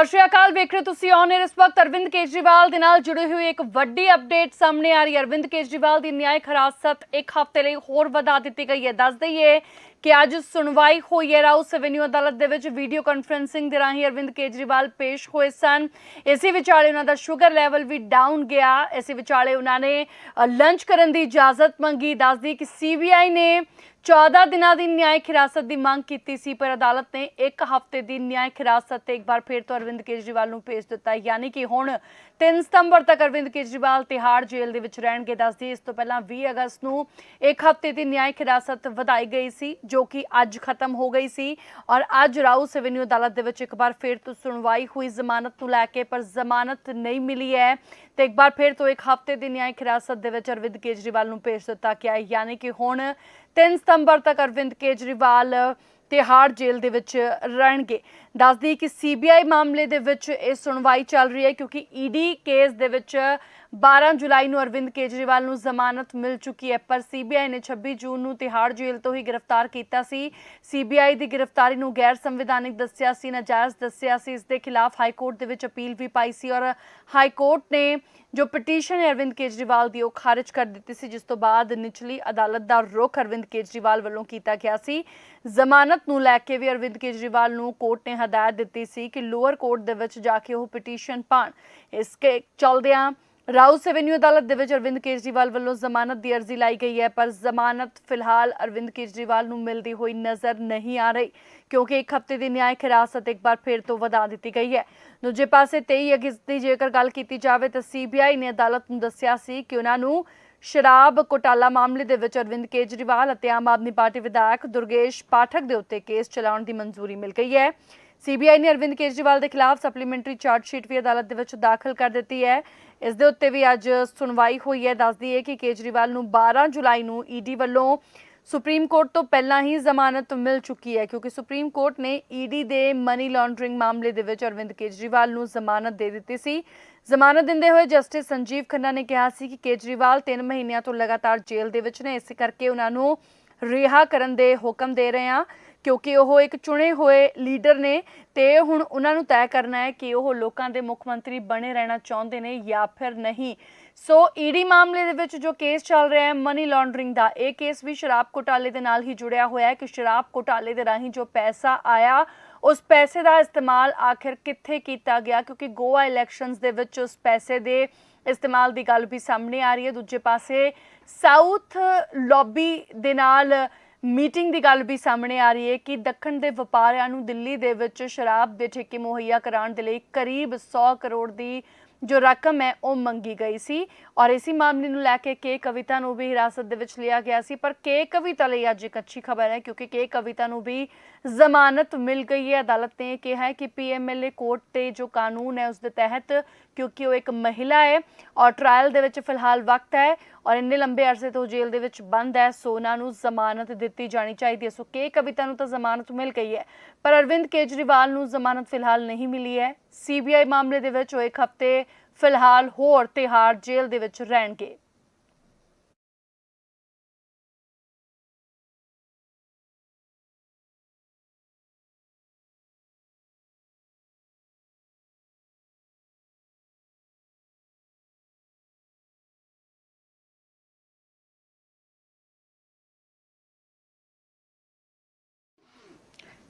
ਸਤਿ ਸ਼੍ਰੀ ਅਕਾਲ, ਵੇਖ ਰਹੇ ਹੋ ਤੁਸੀਂ ਔਨ ਇਸ ਵਕਤ ਅਰਵਿੰਦ ਕੇਜਰੀਵਾਲ ਦੇ ਨਾਲ ਜੁੜੀ ਹੋਈ ਇੱਕ ਵੱਡੀ ਅਪਡੇਟ ਸਾਹਮਣੇ ਆ ਰਹੀ ਹੈ। ਅਰਵਿੰਦ ਕੇਜਰੀਵਾਲ ਦੀ ਨਿਆਇਕ ਹਿਰਾਸਤ ਇੱਕ ਹਫ਼ਤੇ ਲਈ ਹੋਰ ਵਧਾ ਦਿੱਤੀ ਗਈ ਹੈ। ਦੱਸ ਦਈਏ ਕਿ ਅੱਜ ਸੁਣਵਾਈ ਹੋਈ ਹੈ। ਰਾਉਸ ਐਵੇਨਿਊ ਅਦਾਲਤ ਦੇ ਵਿੱਚ ਵੀਡੀਓ ਕਾਨਫਰੈਂਸਿੰਗ ਦੇ ਰਾਹੀਂ ਅਰਵਿੰਦ ਕੇਜਰੀਵਾਲ ਪੇਸ਼ ਹੋਏ ਸਨ। ਇਸੇ ਵਿਚਾਲੇ ਉਹਨਾਂ ਦਾ ਸ਼ੂਗਰ ਲੈਵਲ ਵੀ ਡਾਊਨ ਗਿਆ। ਇਸੇ ਵਿਚਾਲੇ ਉਹਨਾਂ ਨੇ ਲੰਚ ਕਰਨ ਦੀ ਇਜਾਜ਼ਤ ਮੰਗੀ। ਦੱਸਦੀ ਕਿ ਸੀਬੀਆਈ ਨੇ 14 ਦਿਨਾਂ ਦੀ ਨਿਆਇਕ ਹਿਰਾਸਤ ਦੀ ਮੰਗ ਕੀਤੀ ਸੀ, ਪਰ ਅਦਾਲਤ ਨੇ ਇੱਕ ਹਫ਼ਤੇ ਦੀ ਨਿਆਇਕ ਹਿਰਾਸਤ ਤੇ ਇੱਕ ਵਾਰ ਫਿਰ ਤੋਂ ਅਰਵਿੰਦ ਕੇਜਰੀਵਾਲ ਨੂੰ ਭੇਜ ਦਿੱਤਾ। ਯਾਨੀ ਕਿ ਹੁਣ 3 ਸਤੰਬਰ ਤੱਕ ਅਰਵਿੰਦ ਕੇਜਰੀਵਾਲ ਤਿਹਾੜ ਜੇਲ੍ਹ ਦੇ ਵਿੱਚ ਰਹਿਣਗੇ, ਦੱਸਦੀ ਇਸ ਤੋਂ ਪਹਿਲਾਂ 20 ਅਗਸਤ ਨੂੰ ਇੱਕ ਹਫ਼ਤੇ ਦੀ ਨਿਆਇਕ ਹਿਰਾਸਤ ਵਧਾਈ ਗਈ ਸੀ, ਜੋ ਕਿ ਅੱਜ ਖਤਮ ਹੋ ਗਈ ਸੀ ਔਰ ਅੱਜ ਰਾਉਸ ਐਵੇਨਿਊ ਅਦਾਲਤ ਦੇ ਵਿੱਚ ਇੱਕ ਵਾਰ ਫਿਰ ਤੋਂ ਸੁਣਵਾਈ ਹੋਈ ਜ਼ਮਾਨਤ ਨੂੰ ਲੈ ਕੇ, ਪਰ ਜ਼ਮਾਨਤ ਨਹੀਂ ਮਿਲੀ ਹੈ ਤੇ ਇੱਕ ਵਾਰ ਫਿਰ ਤੋਂ ਇੱਕ ਹਫ਼ਤੇ ਦੀ ਨਿਆਇਕ ਹਿਰਾਸਤ ਦੇ ਵਿੱਚ ਅਰਵਿੰਦ ਕੇਜਰੀਵਾਲ ਨੂੰ ਭੇਜ ਦਿੱਤਾ ਗਿਆ ਹੈ। ਯਾਨੀ ਕਿ ਹੁਣ 3 ਸਤੰਬਰ ਤੱਕ ਅਰਵਿੰਦ ਕੇਜਰੀਵਾਲ ਤਿਹਾੜ ਜੇਲ੍ਹ ਦੇ ਵਿੱਚ ਰਹਿਣਗੇ। ਦੱਸਦੀ ਕਿ ਸੀਬੀਆਈ ਮਾਮਲੇ ਦੇ ਵਿੱਚ ਇਹ ਸੁਣਵਾਈ ਚੱਲ ਰਹੀ ਹੈ ਕਿਉਂਕਿ ਈਡੀ ਕੇਸ ਦੇ ਵਿੱਚ 12 ਜੁਲਾਈ ਨੂੰ ਅਰਵਿੰਦ ਕੇਜਰੀਵਾਲ ਨੂੰ ਜ਼ਮਾਨਤ ਮਿਲ ਚੁੱਕੀ ਹੈ, ਪਰ ਸੀਬੀਆਈ ਨੇ 26 ਜੂਨ ਨੂੰ ਤਿਹਾੜ ਜੇਲ੍ਹ ਤੋਂ ਹੀ ਗ੍ਰਿਫਤਾਰ ਕੀਤਾ ਸੀ। ਸੀਬੀਆਈ ਦੀ ਗ੍ਰਿਫਤਾਰੀ ਨੂੰ ਗੈਰ ਸੰਵਿਧਾਨਿਕ ਦੱਸਿਆ ਸੀ, ਨਾਜਾਇਜ਼ ਦੱਸਿਆ ਸੀ, ਇਸ ਦੇ ਖਿਲਾਫ ਹਾਈ ਕੋਰਟ ਦੇ ਵਿੱਚ ਅਪੀਲ ਵੀ ਪਾਈ ਸੀ ਔਰ ਹਾਈ ਕੋਰਟ ਨੇ ਜੋ ਪਟੀਸ਼ਨ ਹੈ ਅਰਵਿੰਦ ਕੇਜਰੀਵਾਲ ਦੀ, ਉਹ ਖਾਰਜ ਕਰ ਦਿੱਤੀ ਸੀ, ਜਿਸ ਤੋਂ ਬਾਅਦ ਨਿਚਲੀ ਅਦਾਲਤ ਦਾ ਰੁਖ ਅਰਵਿੰਦ ਕੇਜਰੀਵਾਲ ਵੱਲੋਂ ਕੀਤਾ ਗਿਆ ਸੀ। ਜ਼ਮਾਨਤ ਨੂੰ ਲੈ ਕੇ ਵੀ ਅਰਵਿੰਦ ਕੇਜਰੀਵਾਲ ਨੂੰ ਕੋਰਟ ਨੇ ਹਦਾਇਤ ਦਿੱਤੀ ਸੀ ਕਿ ਲੋਅਰ ਕੋਰਟ ਦੇ ਵਿੱਚ ਜਾ ਕੇ ਉਹ ਪਟੀਸ਼ਨ ਪਾਣ। ਇਸ ਕੇ ਚਲਦਿਆਂ ਰਾਉਸ ਐਵੇਨਿਊ ਅਦਾਲਤ ਦੇ ਵਿੱਚ ਅਰਵਿੰਦ ਕੇਜਰੀਵਾਲ ਵੱਲੋਂ ਜ਼ਮਾਨਤ ਦੀ ਅਰਜ਼ੀ ਲਾਈ ਗਈ ਹੈ, ਪਰ ਜ਼ਮਾਨਤ ਫਿਲਹਾਲ ਅਰਵਿੰਦ ਕੇਜਰੀਵਾਲ ਨੂੰ ਮਿਲਦੀ ਹੋਈ ਨਜ਼ਰ ਨਹੀਂ ਆ ਰਹੀ, ਕਿਉਂਕਿ ਇੱਕ ਹਫ਼ਤੇ ਦੀ ਨਿਆਇਕ ਹਿਰਾਸਤ ਇੱਕ ਵਾਰ ਫਿਰ ਤੋਂ ਵਧਾ ਦਿੱਤੀ ਗਈ ਹੈ। ਦੂਜੇ ਪਾਸੇ 23 ਅਗਸਤ ਦੀ ਜੇਕਰ ਗੱਲ ਕੀਤੀ ਜਾਵੇ ਤਾਂ ਸੀਬੀਆਈ ਨੇ ਅਦਾਲਤ ਨੂੰ ਦੱਸਿਆ ਸੀ ਕਿ ਉਹਨਾਂ ਨੂੰ ਸ਼ਰਾਬ ਘੁਟਾਲਾ ਮਾਮਲੇ ਦੇ ਵਿੱਚ ਅਰਵਿੰਦ ਕੇਜਰੀਵਾਲ ਅਤੇ ਆਮ ਆਦਮੀ ਪਾਰਟੀ ਵਿਧਾਇਕ ਦੁਰਗੇਸ਼ ਪਾਠਕ ਦੇ ਉੱਤੇ ਕੇਸ ਚਲਾਉਣ ਦੀ ਮਨਜ਼ੂਰੀ ਮਿਲ ਗਈ ਹੈ। ਸੀਬੀਆਈ ਨੇ ਅਰਵਿੰਦ ਕੇਜਰੀਵਾਲ ਦੇ ਖਿਲਾਫ ਸਪਲੀਮੈਂਟਰੀ ਚਾਰਜ ਸ਼ੀਟ ਵੀ ਅਦਾਲਤ ਦੇ ਵਿੱਚ ਦਾਖਲ ਕਰ ਦਿੱਤੀ ਹੈ। ਇਸ ਦੇ ਉੱਤੇ ਵੀ ਅੱਜ ਸੁਣਵਾਈ ਹੋਈ ਹੈ। ਦੱਸਦੀ ਹੈ ਕਿ ਕੇਜਰੀਵਾਲ ਨੂੰ 12 ਜੁਲਾਈ ਨੂੰ ਈਡੀ ਵੱਲੋਂ ਸੁਪਰੀਮ ਕੋਰਟ ਤੋਂ ਪਹਿਲਾਂ ਹੀ ਜ਼ਮਾਨਤ ਮਿਲ ਚੁੱਕੀ ਹੈ, ਕਿਉਂਕਿ ਸੁਪਰੀਮ ਕੋਰਟ ਨੇ ਈਡੀ ਦੇ ਮਨੀ ਲਾਂਡਰਿੰਗ ਮਾਮਲੇ ਦੇ ਵਿੱਚ ਅਰਵਿੰਦ ਕੇਜਰੀਵਾਲ ਨੂੰ ਜ਼ਮਾਨਤ ਦੇ ਦਿੱਤੀ ਸੀ। ਜ਼ਮਾਨਤ ਦਿੰਦੇ ਹੋਏ ਜਸਟਿਸ ਸੰਜੀਵ ਖੰਨਾ ਨੇ ਕਿਹਾ ਸੀ ਕਿ ਕੇਜਰੀਵਾਲ 3 ਮਹੀਨਿਆਂ ਤੋਂ ਲਗਾਤਾਰ ਜੇਲ੍ਹ ਦੇ ਵਿੱਚ ਨੇ, ਇਸ ਕਰਕੇ ਉਹਨਾਂ ਨੂੰ ਰਿਹਾ ਕਰਨ ਦੇ ਹੁਕਮ ਦੇ ਰਹੇ ਹਾਂ। ਕਿਉਂਕਿ ਉਹ ਇੱਕ ਚੁਣੇ ਹੋਏ ਲੀਡਰ ਨੇ ਤੇ ਹੁਣ ਉਹਨਾਂ ਨੂੰ ਤੈਅ ਕਰਨਾ ਹੈ ਕਿ ਉਹ ਲੋਕਾਂ ਦੇ ਮੁੱਖ ਮੰਤਰੀ ਬਣੇ ਰਹਿਣਾ ਚਾਹੁੰਦੇ ਨੇ ਜਾਂ ਫਿਰ ਨਹੀਂ। ਸੋ ਈਡੀ ਮਾਮਲੇ ਦੇ ਵਿੱਚ ਜੋ ਕੇਸ ਚੱਲ ਰਿਹਾ ਹੈ ਮਨੀ ਲਾਂਡਰਿੰਗ ਦਾ, ਇਹ ਕੇਸ ਵੀ ਸ਼ਰਾਬ ਘੁਟਾਲੇ ਦੇ ਨਾਲ ਹੀ ਜੁੜਿਆ ਹੋਇਆ ਹੈ ਕਿ ਸ਼ਰਾਬ ਘੁਟਾਲੇ ਦੇ ਰਾਹੀਂ ਜੋ ਪੈਸਾ ਆਇਆ, ਉਸ ਪੈਸੇ ਦਾ ਇਸਤੇਮਾਲ ਆਖਿਰ ਕਿੱਥੇ ਕੀਤਾ ਗਿਆ? ਕਿਉਂਕਿ ਗੋਆ ਇਲੈਕਸ਼ਨਸ ਦੇ ਵਿੱਚ ਉਸ ਪੈਸੇ ਦੇ ਇਸਤੇਮਾਲ ਦੀ ਗੱਲ ਵੀ ਸਾਹਮਣੇ ਆ ਰਹੀ ਹੈ। ਦੂਜੇ ਪਾਸੇ ਸਾਊਥ ਲੌਬੀ ਦੇ ਨਾਲ ਮੀਟਿੰਗ ਦੀ ਗੱਲ ਵੀ ਸਾਹਮਣੇ ਆ ਰਹੀ ਹੈ ਕਿ ਦੱਖਣ ਦੇ ਵਪਾਰੀਆਂ ਨੂੰ ਦਿੱਲੀ ਦੇ ਵਿੱਚ ਸ਼ਰਾਬ ਦੇ ਠੇਕੇ ਮੁਹੱਈਆ ਕਰਾਉਣ ਦੇ ਲਈ ਕਰੀਬ 100 ਕਰੋੜ ਦੀ ਜੋ ਰਕਮ ਹੈ ਉਹ ਮੰਗੀ ਗਈ ਸੀ। ਔਰ ਇਸੇ ਮਾਮਲੇ ਨੂੰ ਲੈ ਕੇ ਕੇ ਕਵਿਤਾ ਨੂੰ ਵੀ ਹਿਰਾਸਤ ਦੇ ਵਿੱਚ ਲਿਆ ਗਿਆ ਸੀ। ਪਰ ਕੇ ਕਵਿਤਾ ਲਈ ਅੱਜ ਇੱਕ ਅੱਛੀ ਖਬਰ ਹੈ ਕਿਉਂਕਿ ਕੇ ਕਵਿਤਾ ਨੂੰ ਵੀ ਜ਼ਮਾਨਤ ਮਿਲ ਗਈ ਹੈ। ਅਦਾਲਤ ਨੇ ਕਿਹਾ ਹੈ ਕਿ ਪੀਐਮਐਲਏ ਕੋਰਟ ਤੇ ਜੋ ਕਾਨੂੰਨ ਹੈ, ਉਸ ਦੇ ਤਹਿਤ ਕਿਉਂਕਿ ਉਹ ਇੱਕ ਮਹਿਲਾ ਹੈ ਔਰ ਟ੍ਰਾਇਲ ਦੇ ਵਿੱਚ ਫਿਲਹਾਲ ਵਕਤ ਹੈ ਔਰ ਇੰਨੇ ਲੰਬੇ ਅਰਸੇ ਤੋਂ ਜੇਲ੍ਹ ਦੇ ਵਿੱਚ ਬੰਦ ਹੈ ਸੋਨਾ ਨੂੰ ਜ਼ਮਾਨਤ ਦਿੱਤੀ ਜਾਣੀ ਚਾਹੀਦੀ ਹੈ। ਸੋ ਕੇ ਕਵਿਤਾ ਨੂੰ ਤਾਂ ਜ਼ਮਾਨਤ ਮਿਲ ਗਈ ਹੈ, ਪਰ ਅਰਵਿੰਦ ਕੇਜਰੀਵਾਲ ਨੂੰ ਜ਼ਮਾਨਤ ਫਿਲਹਾਲ ਨਹੀਂ ਮਿਲੀ ਹੈ। ਸੀਬੀਆਈ ਮਾਮਲੇ ਦੇ ਵਿੱਚ ਉਹ ਇੱਕ ਹਫ਼ਤੇ ਫਿਲਹਾਲ ਹੋਰ ਤਿਹਾੜ ਜੇਲ੍ਹ ਦੇ ਵਿੱਚ ਰਹਿਣਗੇ।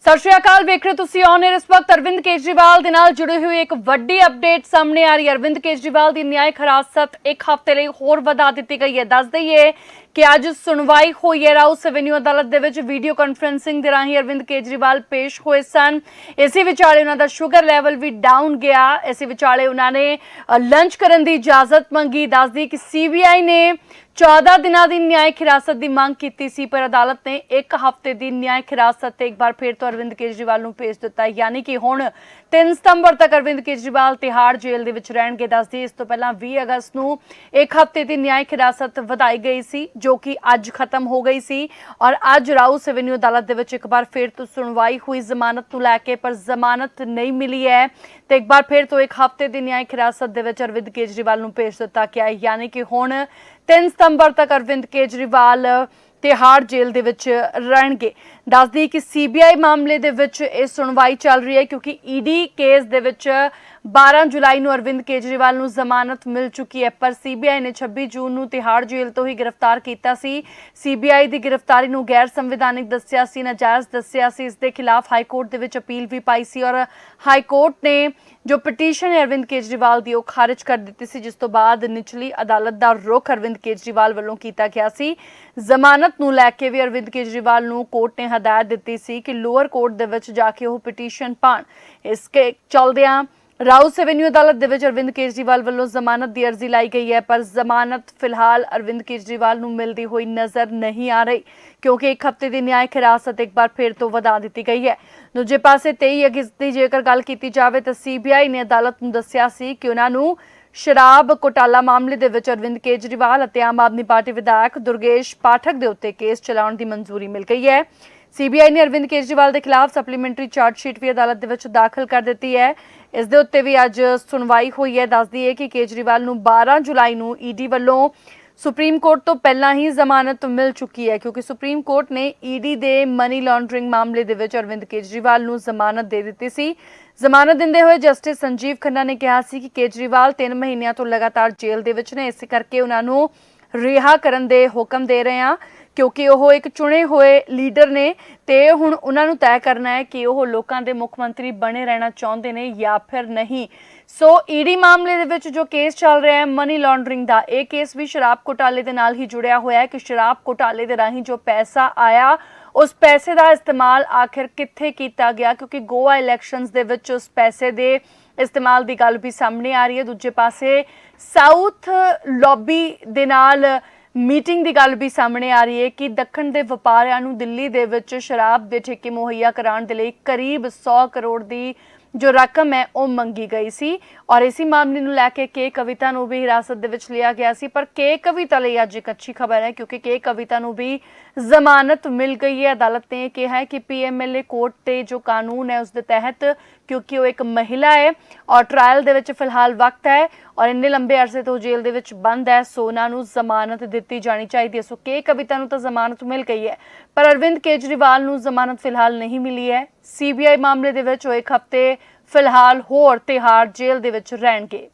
ਸਤਿ ਸ਼੍ਰੀ ਅਕਾਲ, ਵੇਖ ਰਹੇ ਹੋ ਤੁਸੀਂ ਔਨ 에ਅਰ ਇਸ ਵਕਤ ਅਰਵਿੰਦ ਕੇਜਰੀਵਾਲ ਦੇ ਨਾਲ ਜੁੜੀ ਹੋਈ ਇੱਕ ਵੱਡੀ ਅਪਡੇਟ ਸਾਹਮਣੇ ਆ ਰਹੀ ਹੈ। ਅਰਵਿੰਦ ਕੇਜਰੀਵਾਲ ਦੀ ਨਿਆਇਕ ਹਿਰਾਸਤ ਇੱਕ ਹਫ਼ਤੇ ਲਈ ਹੋਰ ਵਧਾ ਦਿੱਤੀ ਗਈ ਹੈ। ਦੱਸ ਦਈਏ ਕਿ ਅੱਜ ਸੁਣਵਾਈ ਹੋਈ ਹੈ। ਰਾਉਸ ਐਵੇਨਿਊ ਅਦਾਲਤ ਦੇ ਵਿੱਚ ਵੀਡੀਓ ਕਾਨਫਰੈਂਸਿੰਗ ਦੇ ਰਾਹੀਂ ਅਰਵਿੰਦ ਕੇਜਰੀਵਾਲ ਪੇਸ਼ ਹੋਏ ਸਨ। ਇਸੇ ਵਿਚਾਲੇ ਉਹਨਾਂ ਦਾ ਸ਼ੂਗਰ ਲੈਵਲ ਵੀ ਡਾਊਨ ਗਿਆ। ਇਸੇ ਵਿਚਾਲੇ ਉਹਨਾਂ ਨੇ ਲੰਚ ਕਰਨ ਦੀ ਇਜਾਜ਼ਤ ਮੰਗੀ। ਦੱਸਦੀ ਕਿ ਸੀਬੀਆਈ ਨੇ 14 ਦਿਨਾਂ ਦੀ ਨਿਆਇਕ ਹਿਰਾਸਤ ਦੀ ਮੰਗ ਕੀਤੀ ਸੀ, ਪਰ ਅਦਾਲਤ ਨੇ ਇੱਕ ਹਫ਼ਤੇ ਦੀ ਨਿਆਇਕ ਹਿਰਾਸਤ ਤੇ ਇੱਕ ਵਾਰ ਫਿਰ ਤੋਂ ਅਰਵਿੰਦ ਕੇਜਰੀਵਾਲ ਨੂੰ ਭੇਜ ਦਿੱਤਾ। ਯਾਨੀ ਕਿ ਹੁਣ 3 ਸਤੰਬਰ ਤੱਕ ਅਰਵਿੰਦ ਕੇਜਰੀਵਾਲ ਤਿਹਾੜ ਜੇਲ੍ਹ ਦੇ ਵਿੱਚ ਰਹਿਣਗੇ। ਦੱਸਦੀ ਇਸ ਤੋਂ ਪਹਿਲਾਂ 20 ਅਗਸਤ ਨੂੰ ਇੱਕ ਹਫ਼ਤੇ ਦੀ ਨਿਆਇਕ ਹਿਰਾਸਤ ਵਧਾਈ ਗਈ ਸੀ, ਜੋ ਕਿ ਅੱਜ ਖਤਮ ਹੋ ਗਈ ਸੀ ਔਰ ਅੱਜ ਰਾਉਸ ਐਵੇਨਿਊ ਅਦਾਲਤ ਦੇ ਵਿੱਚ ਇੱਕ ਵਾਰ ਫਿਰ ਤੋਂ ਸੁਣਵਾਈ ਹੋਈ ਜ਼ਮਾਨਤ ਨੂੰ ਲੈ ਕੇ, ਪਰ ਜ਼ਮਾਨਤ ਨਹੀਂ ਮਿਲੀ ਹੈ। ਤੇ ਇੱਕ ਵਾਰ ਫਿਰ ਤੋਂ ਇੱਕ ਹਫ਼ਤੇ ਦੀ ਨਿਆਇਕ ਹਿਰਾਸਤ ਦੇ ਵਿੱਚ ਅਰਵਿੰਦ ਕੇਜਰੀਵਾਲ ਨੂੰ ਭੇਜ ਦਿੱਤਾ ਗਿਆ ਹੈ। ਯਾਨੀ ਕਿ ਹੁਣ 3 ਸਤੰਬਰ ਤੱਕ ਅਰਵਿੰਦ ਕੇਜਰੀਵਾਲ ਤਿਹਾੜ ਜੇਲ੍ਹ ਦੇ ਵਿੱਚ ਰਹਿਣਗੇ। ਦੱਸਦੀ ਕਿ ਸੀਬੀਆਈ ਮਾਮਲੇ ਦੇ ਵਿੱਚ ਇਹ ਸੁਣਵਾਈ ਚੱਲ ਰਹੀ ਹੈ ਕਿਉਂਕਿ ਈਡੀ ਕੇਸ ਦੇ ਵਿੱਚ 12 ਜੁਲਾਈ ਨੂੰ ਅਰਵਿੰਦ ਕੇਜਰੀਵਾਲ ਨੂੰ ਜ਼ਮਾਨਤ ਮਿਲ ਚੁੱਕੀ ਹੈ, ਪਰ ਸੀਬੀਆਈ ਨੇ 26 ਜੂਨ ਨੂੰ ਤਿਹਾੜ ਜੇਲ੍ਹ ਤੋਂ ਹੀ ਗ੍ਰਿਫਤਾਰ ਕੀਤਾ ਸੀ। ਸੀਬੀਆਈ ਦੀ ਗ੍ਰਿਫਤਾਰੀ ਨੂੰ ਗੈਰ ਸੰਵਿਧਾਨਿਕ ਦੱਸਿਆ ਸੀ, ਨਾਜਾਇਜ਼ ਦੱਸਿਆ ਸੀ। ਇਸ ਦੇ ਖਿਲਾਫ ਹਾਈ ਕੋਰਟ ਦੇ ਵਿੱਚ ਅਪੀਲ ਵੀ ਪਾਈ ਸੀ ਔਰ ਹਾਈ ਕੋਰਟ ਨੇ ਜੋ ਪਟੀਸ਼ਨ ਹੈ ਅਰਵਿੰਦ ਕੇਜਰੀਵਾਲ ਦੀ, ਉਹ ਖਾਰਜ ਕਰ ਦਿੱਤੀ ਸੀ, ਜਿਸ ਤੋਂ ਬਾਅਦ ਨਿਚਲੀ ਅਦਾਲਤ ਦਾ ਰੁਖ ਅਰਵਿੰਦ ਕੇਜਰੀਵਾਲ ਵੱਲੋਂ ਕੀਤਾ ਗਿਆ ਸੀ। ਜ਼ਮਾਨਤ ਨੂੰ ਲੈ ਕੇ ਵੀ ਅਰਵਿੰਦ ਕੇਜਰੀਵਾਲ ਨੂੰ ਕੋਰਟ ਨੇ ਹਦਾਇਤ ਦਿੱਤੀ ਸੀ ਕਿ ਲੋਅਰ ਕੋਰਟ ਦੇ ਵਿੱਚ ਜਾ ਕੇ ਉਹ ਪਟੀਸ਼ਨ ਪਾਣ। ਇਸ ਕੇ ਚਲਦਿਆਂ ਰਾਊਸ ਐਵਨਿਊ ਅਦਾਲਤ ਦੇ ਵਿੱਚ ਅਰਵਿੰਦ ਕੇਜਰੀਵਾਲ ਵੱਲੋਂ ਜ਼ਮਾਨਤ ਦੀ ਅਰਜ਼ੀ ਲਾਈ ਗਈ ਹੈ, ਪਰ ਜ਼ਮਾਨਤ ਫਿਲਹਾਲ ਅਰਵਿੰਦ ਕੇਜਰੀਵਾਲ ਨੂੰ ਮਿਲਦੀ ਹੋਈ ਨਜ਼ਰ ਨਹੀਂ ਆ ਰਹੀ, ਕਿਉਂਕਿ ਇੱਕ ਹਫ਼ਤੇ ਦੀ ਨਿਆਇਕ ਹਿਰਾਸਤ ਇੱਕ ਵਾਰ ਫਿਰ ਤੋਂ ਵਧਾ ਦਿੱਤੀ ਗਈ ਹੈ। ਦੂਜੇ ਪਾਸੇ 23 ਅਗਸਤ ਦੀ ਜੇਕਰ ਗੱਲ ਕੀਤੀ ਜਾਵੇ ਤਾਂ ਸੀਬੀਆਈ ਨੇ ਅਦਾਲਤ ਨੂੰ ਦੱਸਿਆ ਸੀ ਕਿ ਉਹਨਾਂ ਨੂੰ ਸ਼ਰਾਬ ਘੁਟਾਲਾ ਮਾਮਲੇ ਦੇ ਵਿੱਚ ਅਰਵਿੰਦ ਕੇਜਰੀਵਾਲ ਅਤੇ ਆਮ ਆਦਮੀ ਪਾਰਟੀ ਵਿਧਾਇਕ ਦੁਰਗੇਸ਼ ਪਾਠਕ ਦੇ ਉੱਤੇ ਕੇਸ ਚਲਾਉਣ ਦੀ ਮਨਜ਼ੂਰੀ ਮਿਲ ਗਈ ਹੈ। ਸੀਬੀਆਈ ਨੇ ਅਰਵਿੰਦ ਕੇਜਰੀਵਾਲ ਦੇ ਖਿਲਾਫ ਸਪਲੀਮੈਂਟਰੀ ਚਾਰਜ ਸ਼ੀਟ ਵੀ ਅਦਾਲਤ ਦੇ ਵਿੱਚ ਦਾਖਲ ਕਰ ਦਿੱਤੀ ਹੈ। ਇਸ ਦੇ ਉੱਤੇ ਵੀ ਅੱਜ ਸੁਣਵਾਈ ਹੋਈ ਹੈ। ਦੱਸਦੀ ਹੈ ਕਿ ਕੇਜਰੀਵਾਲ ਨੂੰ 12 ਜੁਲਾਈ ਨੂੰ ਈਡੀ ਵੱਲੋਂ ਸੁਪਰੀਮ ਕੋਰਟ ਤੋਂ ਪਹਿਲਾਂ ਹੀ ਜ਼ਮਾਨਤ ਮਿਲ ਚੁੱਕੀ ਹੈ, ਕਿਉਂਕਿ ਸੁਪਰੀਮ ਕੋਰਟ ਨੇ ਈਡੀ ਦੇ ਮਨੀ ਲਾਂਡਰਿੰਗ ਮਾਮਲੇ ਦੇ ਵਿੱਚ ਅਰਵਿੰਦ ਕੇਜਰੀਵਾਲ ਨੂੰ ਜ਼ਮਾਨਤ ਦੇ ਦਿੱਤੀ ਸੀ। ਜ਼ਮਾਨਤ ਦਿੰਦੇ ਹੋਏ ਜਸਟਿਸ ਸੰਜੀਵ ਖੰਨਾ ਨੇ ਕਿਹਾ ਸੀ ਕਿ ਕੇਜਰੀਵਾਲ 3 ਮਹੀਨਿਆਂ ਤੋਂ ਲਗਾਤਾਰ ਜੇਲ੍ਹ ਦੇ ਵਿੱਚ ਨੇ, ਇਸ ਕਰਕੇ ਉਹਨਾਂ ਨੂੰ ਰਿਹਾ ਕਰਨ ਦੇ ਹੁਕਮ ਦੇ ਰਹੇ ਹਾਂ। ਕਿਉਂਕਿ ਉਹ ਇੱਕ ਚੁਣੇ ਹੋਏ ਲੀਡਰ ਨੇ ਤੇ ਹੁਣ ਉਹਨਾਂ ਨੂੰ ਤੈਅ ਕਰਨਾ ਹੈ ਕਿ ਉਹ ਲੋਕਾਂ ਦੇ ਮੁੱਖ ਮੰਤਰੀ ਬਣੇ ਰਹਿਣਾ ਚਾਹੁੰਦੇ ਨੇ ਜਾਂ ਫਿਰ ਨਹੀਂ। ਸੋ ਈਡੀ ਮਾਮਲੇ ਦੇ ਵਿੱਚ ਜੋ ਕੇਸ ਚੱਲ ਰਿਹਾ ਹੈ ਮਨੀ ਲਾਂਡਰਿੰਗ ਦਾ, ਇਹ ਕੇਸ ਵੀ ਸ਼ਰਾਬ ਘੁਟਾਲੇ ਦੇ ਨਾਲ ਹੀ ਜੁੜਿਆ ਹੋਇਆ ਹੈ ਕਿ ਸ਼ਰਾਬ ਘੁਟਾਲੇ ਦੇ ਰਾਹੀਂ ਜੋ ਪੈਸਾ ਆਇਆ, ਉਸ ਪੈਸੇ ਦਾ ਇਸਤੇਮਾਲ ਆਖਿਰ ਕਿੱਥੇ ਕੀਤਾ ਗਿਆ? ਕਿਉਂਕਿ ਗੋਆ ਇਲੈਕਸ਼ਨਸ ਦੇ ਵਿੱਚ ਉਸ ਪੈਸੇ ਦੇ ਇਸਤੇਮਾਲ ਦੀ ਗੱਲ ਵੀ ਸਾਹਮਣੇ ਆ ਰਹੀ ਹੈ। ਦੂਜੇ ਪਾਸੇ ਸਾਊਥ ਲੌਬੀ ਦੇ ਨਾਲ ਮੀਟਿੰਗ ਦੀ ਗੱਲ ਵੀ ਸਾਹਮਣੇ ਆ ਰਹੀ ਹੈ ਕਿ ਦੱਖਣ ਦੇ ਵਪਾਰੀਆਂ ਨੂੰ ਦਿੱਲੀ ਦੇ ਵਿੱਚ ਸ਼ਰਾਬ ਦੇ ਠੇਕੇ ਮੁਹੱਈਆ ਕਰਾਉਣ ਦੇ ਲਈ ਕਰੀਬ 100 ਕਰੋੜ ਦੀ ਜੋ ਰਕਮ ਹੈ, ਉਹ ਮੰਗੀ ਗਈ ਸੀ। ਔਰ ਇਸੇ ਮਾਮਲੇ ਨੂੰ ਲੈ ਕੇ ਕੇ ਕਵਿਤਾ ਨੂੰ ਵੀ ਹਿਰਾਸਤ ਦੇ ਵਿੱਚ ਲਿਆ ਗਿਆ ਸੀ। ਪਰ ਕੇ ਕਵਿਤਾ ਲਈ ਅੱਜ ਇੱਕ ਅੱਛੀ ਖਬਰ ਹੈ, ਕਿਉਂਕਿ ਕੇ ਕਵਿਤਾ ਨੂੰ ਵੀ ਜ਼ਮਾਨਤ ਮਿਲ ਗਈ ਹੈ। ਅਦਾਲਤ ਨੇ ਕਿਹਾ ਹੈ ਕਿ ਪੀਐਮਐਲਏ ਕੋਰਟ ਤੇ ਜੋ ਕਾਨੂੰਨ ਹੈ ਉਸ ਦੇ ਤਹਿਤ ਕਿਉਂਕਿ ਉਹ ਇੱਕ ਮਹਿਲਾ ਹੈ ਔਰ ਟ੍ਰਾਇਲ ਦੇ ਵਿੱਚ ਫਿਲਹਾਲ ਵਕਤ ਹੈ ਔਰ ਇੰਨੇ ਲੰਬੇ ਅਰਸੇ ਤੋਂ ਜੇਲ੍ਹ ਦੇ ਵਿੱਚ ਬੰਦ ਹੈ ਸੋਨਾ ਨੂੰ ਜ਼ਮਾਨਤ ਦਿੱਤੀ ਜਾਣੀ ਚਾਹੀਦੀ ਹੈ। ਸੋ ਕੇ ਕਵਿਤਾ ਨੂੰ ਤਾਂ ਜ਼ਮਾਨਤ ਮਿਲ ਗਈ ਹੈ, ਪਰ ਅਰਵਿੰਦ ਕੇਜਰੀਵਾਲ ਨੂੰ ਜ਼ਮਾਨਤ ਫਿਲਹਾਲ ਨਹੀਂ ਮਿਲੀ ਹੈ। ਸੀਬੀਆਈ ਮਾਮਲੇ ਦੇ ਵਿੱਚ ਉਹ ਇੱਕ ਹਫ਼ਤੇ ਫਿਲਹਾਲ ਹੋਰ ਤਿਹਾੜ ਜੇਲ੍ਹ ਦੇ ਵਿੱਚ ਰਹਿਣਗੇ।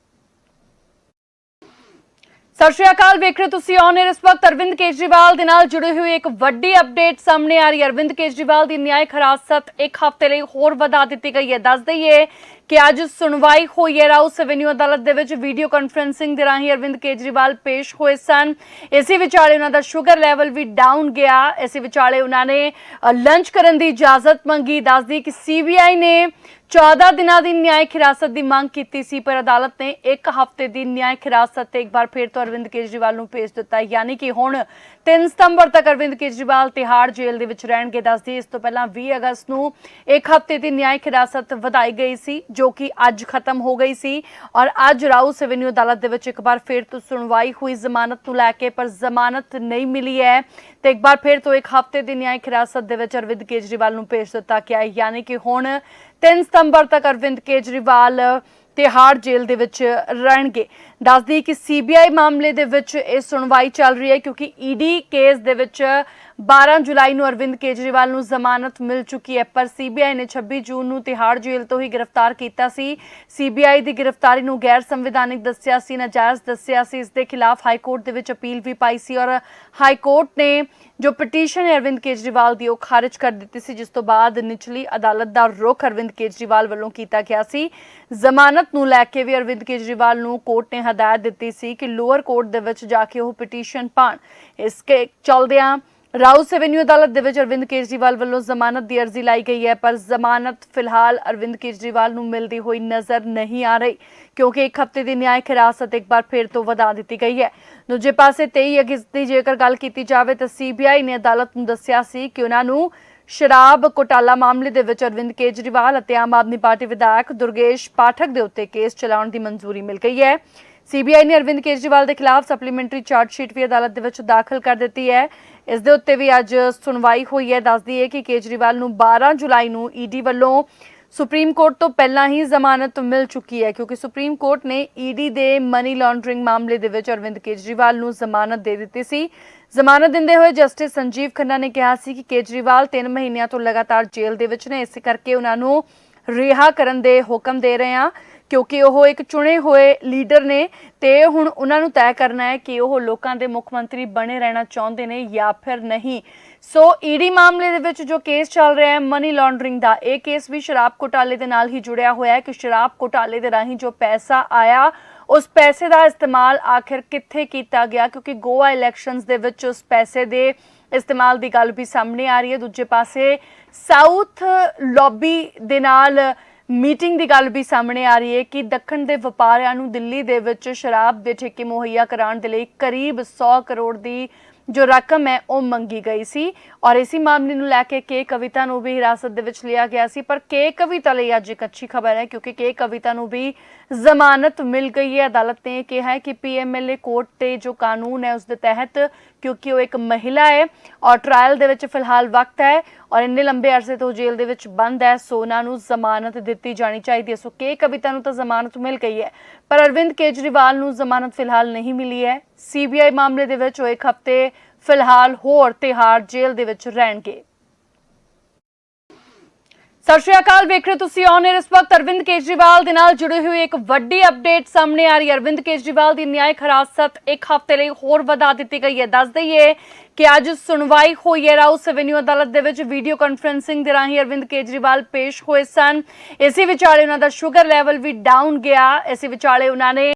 ਸਤਿ ਸ਼੍ਰੀ ਅਕਾਲ, ਵੇਖ ਰਹੇ ਹੋ ਤੁਸੀਂ ਔਨ ਇਸ ਵਕਤ ਅਰਵਿੰਦ ਕੇਜਰੀਵਾਲ ਦੇ ਨਾਲ ਜੁੜੀ ਹੋਈ ਇੱਕ ਵੱਡੀ ਅਪਡੇਟ ਸਾਹਮਣੇ ਆ ਰਹੀ ਹੈ। ਅਰਵਿੰਦ ਕੇਜਰੀਵਾਲ ਦੀ ਨਿਆਇਕ ਹਿਰਾਸਤ ਇੱਕ ਹਫ਼ਤੇ ਲਈ ਹੋਰ ਵਧਾ ਦਿੱਤੀ ਗਈ ਹੈ। ਦੱਸ ਦਈਏ ਕਿ ਅੱਜ ਸੁਣਵਾਈ ਹੋਈ ਹੈ। ਰਾਉਸ ਐਵਨਿਊ ਅਦਾਲਤ ਦੇ ਵਿੱਚ ਵੀਡੀਓ ਕਾਨਫਰੈਂਸਿੰਗ ਦੇ ਰਾਹੀਂ ਅਰਵਿੰਦ ਕੇਜਰੀਵਾਲ ਪੇਸ਼ ਹੋਏ ਸਨ। ਇਸੇ ਵਿਚਾਲੇ ਉਹਨਾਂ ਦਾ ਸ਼ੂਗਰ ਲੈਵਲ ਵੀ ਡਾਊਨ ਗਿਆ। ਇਸੇ ਵਿਚਾਲੇ ਉਹਨਾਂ ਨੇ ਲੰਚ ਕਰਨ ਦੀ ਇਜਾਜ਼ਤ ਮੰਗੀ। ਦੱਸਦੀ ਕਿ ਸੀਬੀਆਈ ਨੇ 14 ਦਿਨਾਂ ਦੀ ਨਿਆਇਕ ਹਿਰਾਸਤ ਦੀ ਮੰਗ ਕੀਤੀ ਸੀ, ਪਰ ਅਦਾਲਤ ਨੇ ਇੱਕ ਹਫ਼ਤੇ ਦੀ ਨਿਆਇਕ ਹਿਰਾਸਤ ਤੇ ਇੱਕ ਵਾਰ ਫਿਰ ਤੋਂ ਅਰਵਿੰਦ ਕੇਜਰੀਵਾਲ ਨੂੰ ਭੇਜ ਦਿੱਤਾ। ਯਾਨੀ ਕਿ ਹੁਣ 3 ਸਤੰਬਰ ਤੱਕ ਅਰਵਿੰਦ ਕੇਜਰੀਵਾਲ ਤਿਹਾੜ ਜੇਲ੍ਹ ਦੇ ਵਿੱਚ ਰਹਿਣਗੇ, ਦੱਸਦੀ ਇਸ ਤੋਂ ਪਹਿਲਾਂ 20 ਅਗਸਤ ਨੂੰ ਇੱਕ ਹਫ਼ਤੇ ਦੀ ਨਿਆਇਕ ਹਿਰਾਸਤ ਵਧਾਈ ਗਈ ਸੀ, ਜੋ ਕਿ ਅੱਜ ਖਤਮ ਹੋ ਗਈ ਸੀ ਔਰ ਅੱਜ ਰਾਉਸ ਐਵਨਿਊ ਅਦਾਲਤ ਦੇ ਵਿੱਚ ਇੱਕ ਵਾਰ ਫਿਰ ਤੋਂ ਸੁਣਵਾਈ ਹੋਈ ਜ਼ਮਾਨਤ ਨੂੰ ਲੈ ਕੇ, ਪਰ ਜ਼ਮਾਨਤ ਨਹੀਂ ਮਿਲੀ ਹੈ ਤੇ ਇੱਕ ਵਾਰ ਫਿਰ ਤੋਂ ਇੱਕ ਹਫ਼ਤੇ ਦੀ ਨਿਆਇਕ ਹਿਰਾਸਤ ਦੇ ਵਿੱਚ ਅਰਵਿੰਦ ਕੇਜਰੀਵਾਲ ਨੂੰ ਭੇਜ ਦਿੱਤਾ ਗਿਆ ਯਾਨੀ ਕਿ ਹੁਣ 3 ਸਤੰਬਰ ਤੱਕ ਅਰਵਿੰਦ ਕੇਜਰੀਵਾਲ ਤਿਹਾੜ ਜੇਲ੍ਹ ਦੇ ਵਿੱਚ ਰਹਿਣਗੇ। ਦੱਸਦੀ ਕਿ ਸੀਬੀਆਈ ਮਾਮਲੇ ਦੇ ਵਿੱਚ ਇਹ ਸੁਣਵਾਈ ਚੱਲ ਰਹੀ ਹੈ ਕਿਉਂਕਿ ਈਡੀ ਕੇਸ ਦੇ ਵਿੱਚ 12 ਜੁਲਾਈ ਨੂੰ ਅਰਵਿੰਦ ਕੇਜਰੀਵਾਲ ਨੂੰ ਜ਼ਮਾਨਤ ਮਿਲ ਚੁੱਕੀ ਹੈ, ਪਰ ਸੀਬੀਆਈ ਨੇ 26 ਜੂਨ ਨੂੰ ਤਿਹਾੜ ਜੇਲ੍ਹ ਤੋਂ ਹੀ ਗ੍ਰਿਫਤਾਰ ਕੀਤਾ ਸੀ। ਸੀਬੀਆਈ ਦੀ ਗ੍ਰਿਫਤਾਰੀ ਨੂੰ ਗੈਰ ਸੰਵਿਧਾਨਿਕ ਦੱਸਿਆ ਸੀ, ਨਾਜਾਇਜ਼ ਦੱਸਿਆ ਸੀ, ਇਸ ਦੇ ਖਿਲਾਫ ਹਾਈ ਕੋਰਟ ਦੇ ਵਿੱਚ ਅਪੀਲ ਵੀ ਪਾਈ ਸੀ ਔਰ ਹਾਈ ਕੋਰਟ ਨੇ ਜੋ ਪਟੀਸ਼ਨ ਹੈ ਅਰਵਿੰਦ ਕੇਜਰੀਵਾਲ ਦੀ, ਉਹ ਖਾਰਜ ਕਰ ਦਿੱਤੀ ਸੀ, ਜਿਸ ਤੋਂ ਬਾਅਦ ਨਿਚਲੀ ਅਦਾਲਤ ਦਾ ਰੁਖ ਅਰਵਿੰਦ ਕੇਜਰੀਵਾਲ ਵੱਲੋਂ ਕੀਤਾ ਗਿਆ ਸੀ। ਜ਼ਮਾਨਤ ਨੂੰ ਲੈ ਕੇ ਵੀ ਅਰਵਿੰਦ ਕੇਜਰੀਵਾਲ ਨੂੰ ਕੋਰਟ ਨੇ ਹਦਾਇਤ ਦਿੱਤੀ ਸੀ ਕਿ ਲੋਅਰ ਕੋਰਟ ਦੇ ਵਿੱਚ ਜਾ ਕੇ ਉਹ ਪਟੀਸ਼ਨ ਪਾਣ ਇਸ ਕੇ ਚਲਦਿਆਂ ਰਾਊਸ ਐਵਨਿਊ ਅਦਾਲਤ ਦੇ ਵਿੱਚ ਅਰਵਿੰਦ ਕੇਜਰੀਵਾਲ ਵੱਲੋਂ ਜ਼ਮਾਨਤ ਦੀ ਅਰਜ਼ੀ ਲਾਈ ਗਈ ਹੈ, ਪਰ ਜ਼ਮਾਨਤ ਫਿਲਹਾਲ ਅਰਵਿੰਦ ਕੇਜਰੀਵਾਲ ਨੂੰ ਮਿਲਦੀ ਹੋਈ ਨਜ਼ਰ ਨਹੀਂ ਆ ਰਹੀ, ਕਿਉਂਕਿ ਇੱਕ ਹਫ਼ਤੇ ਦੀ ਨਿਆਇਕ ਹਿਰਾਸਤ ਇੱਕ ਵਾਰ ਫਿਰ ਤੋਂ ਵਧਾ ਦਿੱਤੀ ਗਈ ਹੈ। ਦੂਜੇ ਪਾਸੇ 23 ਅਗਸਤ ਦੀ ਜੇਕਰ ਗੱਲ ਕੀਤੀ ਜਾਵੇ ਤਾਂ ਸੀਬੀਆਈ ਨੇ ਅਦਾਲਤ ਨੂੰ ਦੱਸਿਆ ਸੀ ਕਿ ਉਹਨਾਂ ਨੂੰ ਸ਼ਰਾਬ ਘੁਟਾਲਾ ਮਾਮਲੇ ਦੇ ਵਿੱਚ ਅਰਵਿੰਦ ਕੇਜਰੀਵਾਲ ਅਤੇ ਆਮ ਆਦਮੀ ਪਾਰਟੀ ਵਿਧਾਇਕ ਦੁਰਗੇਸ਼ ਪਾਠਕ ਦੇ ਉੱਤੇ ਕੇਸ ਚਲਾਉਣ ਦੀ ਮਨਜ਼ੂਰੀ ਮਿਲ ਗਈ ਹੈ। ਸੀਬੀਆਈ ਨੇ ਅਰਵਿੰਦ ਕੇਜਰੀਵਾਲ ਦੇ ਖਿਲਾਫ ਸਪਲੀਮੈਂਟਰੀ ਚਾਰਜ ਸ਼ੀਟ ਵੀ ਅਦਾਲਤ ਦੇ ਵਿੱਚ ਦਾਖਲ ਕਰ ਦਿੱਤੀ ਹੈ। ਇਸ ਦੇ ਉੱਤੇ ਵੀ ਅੱਜ ਸੁਣਵਾਈ ਹੋਈ ਹੈ। ਦੱਸਦੀ ਹੈ ਕਿ ਕੇਜਰੀਵਾਲ ਨੂੰ 12 ਜੁਲਾਈ ਨੂੰ ਈਡੀ ਵੱਲੋਂ ਸੁਪਰੀਮ ਕੋਰਟ ਤੋਂ ਪਹਿਲਾਂ ਹੀ ਜ਼ਮਾਨਤ ਮਿਲ ਚੁੱਕੀ ਹੈ, ਕਿਉਂਕਿ ਸੁਪਰੀਮ ਕੋਰਟ ਨੇ ਈਡੀ ਦੇ ਮਨੀ ਲਾਂਡਰਿੰਗ ਮਾਮਲੇ ਦੇ ਵਿੱਚ ਅਰਵਿੰਦ ਕੇਜਰੀਵਾਲ ਨੂੰ ਜ਼ਮਾਨਤ ਦੇ ਦਿੱਤੀ ਸੀ। ਜ਼ਮਾਨਤ ਦਿੰਦੇ ਹੋਏ ਜਸਟਿਸ ਸੰਜੀਵ ਖੰਨਾ ਨੇ ਕਿਹਾ ਸੀ ਕਿ ਕੇਜਰੀਵਾਲ 3 ਮਹੀਨਿਆਂ ਤੋਂ ਲਗਾਤਾਰ ਜੇਲ੍ਹ ਦੇ ਵਿੱਚ ਨੇ, ਇਸ ਕਰਕੇ ਉਹਨਾਂ ਨੂੰ ਰਿਹਾ ਕਰਨ ਦੇ ਹੁਕਮ ਦੇ ਰਹੇ ਹਾਂ। ਕਿਉਂਕਿ ਉਹ ਇੱਕ ਚੁਣੇ ਹੋਏ ਲੀਡਰ ਨੇ ਤੇ ਹੁਣ ਉਹਨਾਂ ਨੂੰ ਤੈਅ ਕਰਨਾ ਹੈ ਕਿ ਉਹ ਲੋਕਾਂ ਦੇ ਮੁੱਖ ਮੰਤਰੀ ਬਣੇ ਰਹਿਣਾ ਚਾਹੁੰਦੇ ਨੇ ਜਾਂ ਫਿਰ ਨਹੀਂ। ਸੋ ਈਡੀ ਮਾਮਲੇ ਦੇ ਵਿੱਚ ਜੋ ਕੇਸ ਚੱਲ ਰਿਹਾ ਹੈ ਮਨੀ ਲਾਂਡਰਿੰਗ ਦਾ, ਇਹ ਕੇਸ ਵੀ ਸ਼ਰਾਬ ਘੁਟਾਲੇ ਦੇ ਨਾਲ ਹੀ ਜੁੜਿਆ ਹੋਇਆ ਹੈ ਕਿ ਸ਼ਰਾਬ ਘੁਟਾਲੇ ਦੇ ਰਾਹੀਂ ਜੋ ਪੈਸਾ ਆਇਆ, ਉਸ ਪੈਸੇ ਦਾ ਇਸਤੇਮਾਲ ਆਖਿਰ ਕਿੱਥੇ ਕੀਤਾ ਗਿਆ? ਕਿਉਂਕਿ ਗੋਆ ਇਲੈਕਸ਼ਨਸ ਦੇ ਵਿੱਚ ਉਸ ਪੈਸੇ ਦੇ ਇਸਤੇਮਾਲ ਦੀ ਗੱਲ ਵੀ ਸਾਹਮਣੇ ਆ ਰਹੀ ਹੈ। ਦੂਜੇ ਪਾਸੇ ਸਾਊਥ ਲੌਬੀ ਦੇ ਨਾਲ ਮੀਟਿੰਗ ਦੀ ਗੱਲ ਵੀ ਸਾਹਮਣੇ ਆ ਰਹੀ ਹੈ ਕਿ ਦੱਖਣ ਦੇ ਵਪਾਰੀਆਂ ਨੂੰ ਦਿੱਲੀ ਦੇ ਵਿੱਚ ਸ਼ਰਾਬ ਦੇ ਠੇਕੇ ਮੁਹੱਈਆ ਕਰਾਉਣ ਦੇ ਲਈ ਕਰੀਬ 100 ਕਰੋੜ ਦੀ ਜੋ ਰਕਮ ਹੈ ਉਹ ਮੰਗੀ ਗਈ ਸੀ। ਔਰ ਇਸੇ ਮਾਮਲੇ ਨੂੰ ਲੈ ਕੇ ਕੇ ਕਵਿਤਾ ਨੂੰ ਵੀ ਹਿਰਾਸਤ ਦੇ ਵਿੱਚ ਲਿਆ ਗਿਆ ਸੀ। ਪਰ ਕੇ ਕਵਿਤਾ ਲਈ ਅੱਜ ਇੱਕ ਅੱਛੀ ਖਬਰ ਹੈ ਕਿਉਂਕਿ ਕੇ ਕਵਿਤਾ ਨੂੰ ਵੀ ਜ਼ਮਾਨਤ ਮਿਲ ਗਈ ਹੈ। ਅਦਾਲਤ ਨੇ ਕਿਹਾ ਹੈ ਕਿ ਪੀਐਮਐਲਏ ਕੋਰਟ ਤੇ ਜੋ ਕਾਨੂੰਨ ਹੈ, ਉਸ ਦੇ ਤਹਿਤ ਕਿਉਂਕਿ ਉਹ ਇੱਕ ਮਹਿਲਾ ਹੈ ਔਰ ਟ੍ਰਾਇਲ ਦੇ ਵਿੱਚ ਫਿਲਹਾਲ ਵਕਤ ਹੈ ਔਰ ਇੰਨੇ ਲੰਬੇ ਅਰਸੇ ਤੋਂ ਜੇਲ੍ਹ ਦੇ ਵਿੱਚ ਬੰਦ ਹੈ ਸੋਨਾ ਨੂੰ ਜ਼ਮਾਨਤ ਦਿੱਤੀ ਜਾਣੀ ਚਾਹੀਦੀ ਹੈ। ਸੋ ਕੇ ਕਵਿਤਾ ਨੂੰ ਤਾਂ ਜ਼ਮਾਨਤ ਮਿਲ ਗਈ ਹੈ, ਪਰ ਅਰਵਿੰਦ ਕੇਜਰੀਵਾਲ ਨੂੰ ਜ਼ਮਾਨਤ ਫਿਲਹਾਲ ਨਹੀਂ ਮਿਲੀ ਹੈ। ਸੀਬੀਆਈ ਮਾਮਲੇ ਦੇ ਵਿੱਚ ਉਹ ਇੱਕ ਹਫ਼ਤੇ ਫਿਲਹਾਲ ਹੋਰ ਤਿਹਾੜ ਜੇਲ੍ਹ ਦੇ ਵਿੱਚ ਰਹਿਣਗੇ। ਸਤਿ ਸ਼੍ਰੀ ਅਕਾਲ, ਵੇਖ ਰਹੇ ਹੋ ਤੁਸੀਂ ਔਨ ਇਸ ਵਕਤ ਅਰਵਿੰਦ ਕੇਜਰੀਵਾਲ ਦੇ ਨਾਲ ਜੁੜੀ ਹੋਈ ਇੱਕ ਵੱਡੀ ਅਪਡੇਟ ਸਾਹਮਣੇ ਆ ਰਹੀ ਹੈ। ਅਰਵਿੰਦ ਕੇਜਰੀਵਾਲ ਦੀ ਨਿਆਇਕ ਹਿਰਾਸਤ ਇੱਕ ਹਫ਼ਤੇ ਲਈ ਹੋਰ ਵਧਾ ਦਿੱਤੀ ਗਈ ਹੈ। ਦੱਸ ਦਈਏ ਕਿ ਅੱਜ ਸੁਣਵਾਈ ਹੋਈ ਹੈ। ਰਾਉਸ ਐਵੇਨਿਊ ਅਦਾਲਤ ਦੇ ਵਿੱਚ ਵੀਡੀਓ ਕਾਨਫਰੈਂਸਿੰਗ ਦੇ ਰਾਹੀਂ ਅਰਵਿੰਦ ਕੇਜਰੀਵਾਲ ਪੇਸ਼ ਹੋਏ ਸਨ। ਇਸੇ ਵਿਚਾਲੇ ਉਹਨਾਂ ਦਾ ਸ਼ੂਗਰ ਲੈਵਲ ਵੀ ਡਾਊਨ ਗਿਆ। ਇਸੇ ਵਿਚਾਲੇ ਉਹਨਾਂ ਨੇ